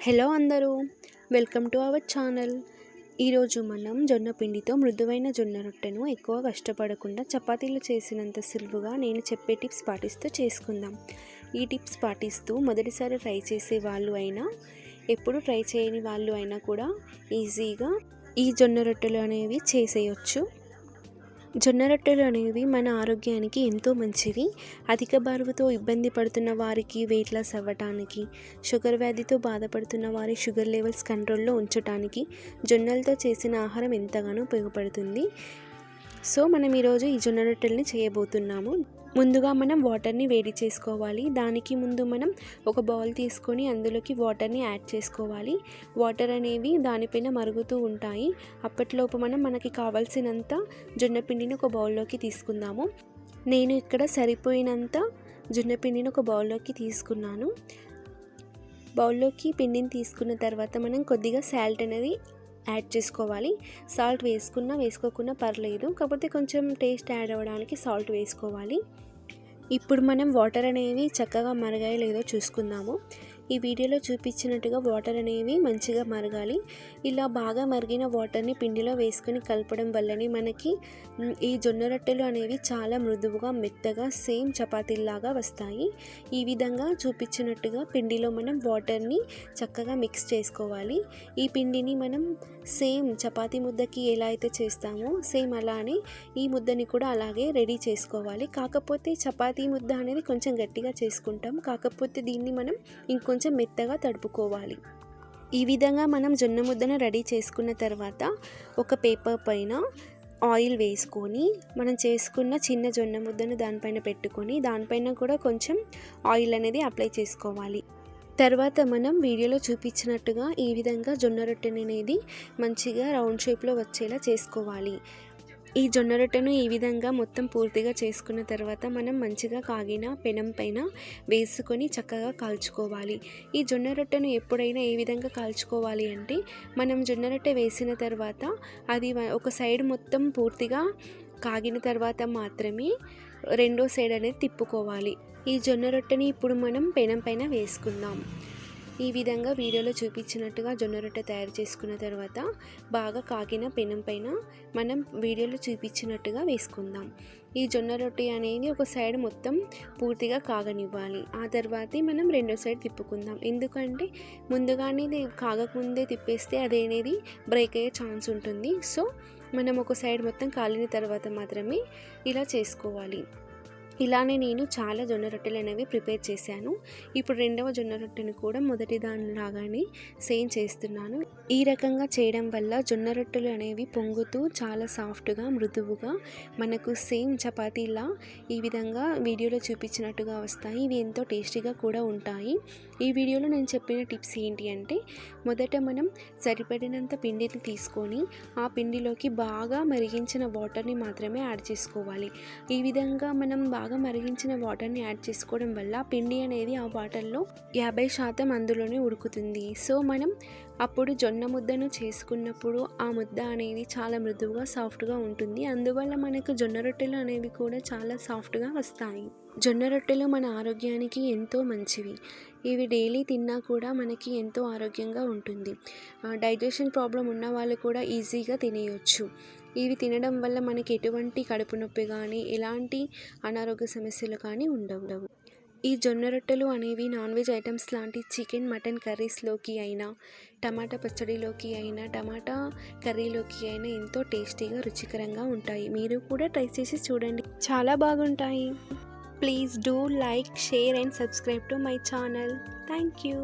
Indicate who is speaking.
Speaker 1: Hello అందరూ welcome to our channel. ఈరోజు మనం జొన్న పిండితో మృదువైన జొన్న రొట్టెను ఎక్కువ కష్టపడకుండా చపాతీలు చేసినంత సులువుగా నేను చెప్పే టిప్స్ పాటిస్తూ చేసుకుందాం. ఈ టిప్స్ పాటిస్తూ మొదటిసారి ట్రై చేసే వాళ్ళు అయినా ఎప్పుడు ట్రై చేయని వాళ్ళు అయినా కూడా ఈజీగా ఈ జొన్న రొట్టెలు అనేవి చేసేయచ్చు. జొన్న రొట్టెలు అనేవి మన ఆరోగ్యానికి ఎంతో మంచివి. అధిక బరువుతో ఇబ్బంది పడుతున్న వారికి వెయిట్ లాస్ అవ్వటానికి షుగర్ వ్యాధితో బాధపడుతున్న వారి షుగర్ లెవెల్స్ కంట్రోల్లో ఉంచటానికి జొన్నలతో చేసిన ఆహారం ఎంతగానో ఉపయోగపడుతుంది. సో మనం ఈరోజు ఈ జొన్న రొట్టెల్ని చేయబోతున్నాము. ముందుగా మనం వాటర్ని వేడి చేసుకోవాలి. దానికి ముందు మనం ఒక బౌల్ తీసుకొని అందులోకి వాటర్ని యాడ్ చేసుకోవాలి. వాటర్ అనేవి దానిపైన మరుగుతూ ఉంటాయి. అప్పట్లోపు మనం మనకి కావాల్సినంత జొన్న పిండిని ఒక బౌల్లోకి తీసుకుందాము. నేను ఇక్కడ సరిపోయినంత జొన్న పిండిని ఒక బౌల్లోకి తీసుకున్నాను. బౌల్లోకి పిండిని తీసుకున్న తర్వాత మనం కొద్దిగా సాల్ట్ అనేది యాడ్ చేసుకోవాలి. సాల్ట్ వేసుకున్నా వేసుకోకున్నా పర్లేదు. కాకపోతే కొంచెం టేస్ట్ యాడ్ అవ్వడానికి సాల్ట్ వేసుకోవాలి. ఇప్పుడు మనం వాటర్ అనేవి చక్కగా మరగాయి లేదో చూసుకుందాము. ఈ వీడియోలో చూపించినట్టుగా వాటర్ అనేవి మంచిగా మరగాలి. ఇలా బాగా మరిగిన వాటర్ని పిండిలో వేసుకొని కలపడం వల్లనే మనకి ఈ జొన్న రొట్టెలు అనేవి చాలా మృదువుగా మెత్తగా సేమ్ చపాతీలాగా వస్తాయి. ఈ విధంగా చూపించినట్టుగా పిండిలో మనం వాటర్ని చక్కగా మిక్స్ చేసుకోవాలి. ఈ పిండిని మనం సేమ్ చపాతీ ముద్దకి ఎలా అయితే చేస్తామో సేమ్ అలానే ఈ ముద్దని కూడా అలాగే రెడీ చేసుకోవాలి. కాకపోతే చపాతీ ముద్ద అనేది కొంచెం గట్టిగా చేసుకుంటాం. కాకపోతే దీన్ని మనం ఇంకొంచెం కొంచెం మెత్తగా తడుపుకోవాలి. ఈ విధంగా మనం జొన్న ముద్దను రెడీ చేసుకున్న తర్వాత ఒక పేపర్ పైన ఆయిల్ వేసుకొని మనం చేసుకున్న చిన్న జొన్న ముద్దను దానిపైన పెట్టుకొని దానిపైన కూడా కొంచెం ఆయిల్ అనేది అప్లై చేసుకోవాలి. తర్వాత మనం వీడియోలో చూపించినట్టుగా ఈ విధంగా జొన్న రొట్టెని అనేది మంచిగా రౌండ్ షేప్లో వచ్చేలా చేసుకోవాలి. ఈ జొన్న రొట్టెను ఈ విధంగా మొత్తం పూర్తిగా చేసుకున్న తర్వాత మనం మంచిగా కాగిన పెనం పైన వేసుకొని చక్కగా కాల్చుకోవాలి. ఈ జొన్న రొట్టెను ఎప్పుడైనా ఏ విధంగా కాల్చుకోవాలి అంటే మనం జొన్న రొట్టె వేసిన తర్వాత అది ఒక సైడ్ మొత్తం పూర్తిగా కాగిన తర్వాత మాత్రమే రెండో సైడ్ అనేది తిప్పుకోవాలి. ఈ జొన్న రొట్టెని ఇప్పుడు మనం పెనం పైన వేసుకుందాం. ఈ విధంగా వీడియోలో చూపించినట్టుగా జొన్న రొట్టె తయారు చేసుకున్న తర్వాత బాగా కాగిన పెనం పైన మనం వీడియోలో చూపించినట్టుగా వేసుకుందాం. ఈ జొన్న రొట్టె అనేది ఒక సైడ్ మొత్తం పూర్తిగా కాగనివ్వాలి. ఆ తర్వాతే మనం రెండో సైడ్ తిప్పుకుందాం. ఎందుకంటే ముందుగానే కాగకముందే తిప్పేస్తే అదేనేది బ్రేక్ అయ్యే ఛాన్స్ ఉంటుంది. సో మనం ఒక సైడ్ మొత్తం కాలిన తర్వాత మాత్రమే ఇలా చేసుకోవాలి. ఇలానే నేను చాలా జొన్న రొట్టెలు అనేవి ప్రిపేర్ చేశాను. ఇప్పుడు రెండవ జొన్న రొట్టెను కూడా మొదటి దాని లాగానే సేమ్ చేస్తున్నాను. ఈ రకంగా చేయడం వల్ల జొన్న రొట్టెలు అనేవి పొంగుతూ చాలా సాఫ్ట్గా మృదువుగా మనకు సేమ్ చపాతీలా ఈ విధంగా వీడియోలో చూపించినట్టుగా వస్తాయి. ఇవి ఎంతో టేస్టీగా కూడా ఉంటాయి. ఈ వీడియోలో నేను చెప్పిన టిప్స్ ఏంటి అంటే మొదట మనం సరిపడినంత పిండిని తీసుకొని ఆ పిండిలోకి బాగా మరిగించిన వాటర్ని మాత్రమే యాడ్ చేసుకోవాలి. ఈ విధంగా మనం బాగా బాగా మరిగించిన వాటర్ని యాడ్ చేసుకోవడం వల్ల పిండి అనేది ఆ వాటర్లో యాభై శాతం అందులోనే ఉడుకుతుంది. సో మనం అప్పుడు జొన్న ముద్దను చేసుకున్నప్పుడు ఆ ముద్ద అనేది చాలా మృదువుగా సాఫ్ట్గా ఉంటుంది. అందువల్ల మనకు జొన్న రొట్టెలు అనేవి కూడా చాలా సాఫ్ట్గా వస్తాయి. జొన్న రొట్టెలు మన ఆరోగ్యానికి ఎంతో మంచివి. ఇవి డైలీ తిన్నా కూడా మనకి ఎంతో ఆరోగ్యంగా ఉంటుంది. డైజెషన్ ప్రాబ్లం ఉన్న వాళ్ళు కూడా ఈజీగా తినేయొచ్చు. ఇవి తినడం వల్ల మనకి ఎటువంటి కడుపు నొప్పి కానీ ఎలాంటి అనారోగ్య సమస్యలు కానీ ఉండవు. ఈ జొన్న రొట్టెలు అనేవి నాన్ వెజ్ ఐటమ్స్ లాంటి చికెన్ మటన్ కర్రీస్లోకి అయినా టమాటా పచ్చడిలోకి అయినా టమాటా కర్రీలోకి అయినా ఎంతో టేస్టీగా రుచికరంగా ఉంటాయి. మీరు కూడా ట్రై చేసి చూడండి. చాలా బాగుంటాయి. Please do like share and subscribe to my channel. Thank you